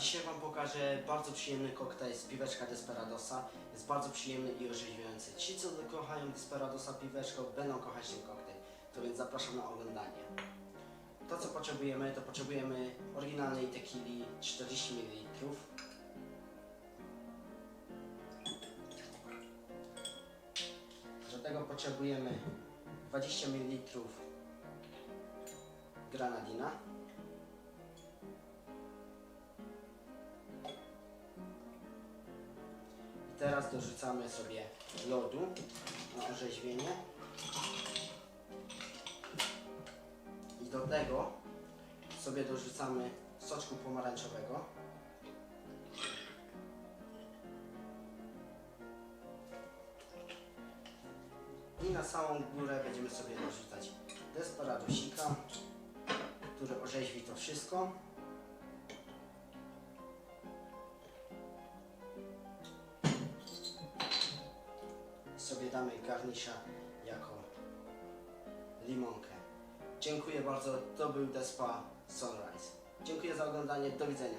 dzisiaj Wam pokażę bardzo przyjemny koktajl z piweczka Desperadosa. Jest bardzo przyjemny i orzeźwiający. Ci, co kochają Desperadosa piweczko, będą kochać ten koktajl. To więc zapraszam na oglądanie. To, co potrzebujemy, to potrzebujemy oryginalnej tequili 40 ml. Do tego potrzebujemy 20 ml granadina. Teraz dorzucamy sobie lodu na orzeźwienie. I do tego sobie dorzucamy soczku pomarańczowego. I na samą górę będziemy sobie dorzucać desperadosika, który orzeźwi to wszystko. Sobie damy garnisza jako limonkę. Dziękuję bardzo, to był Despa Sunrise. Dziękuję za oglądanie, do widzenia.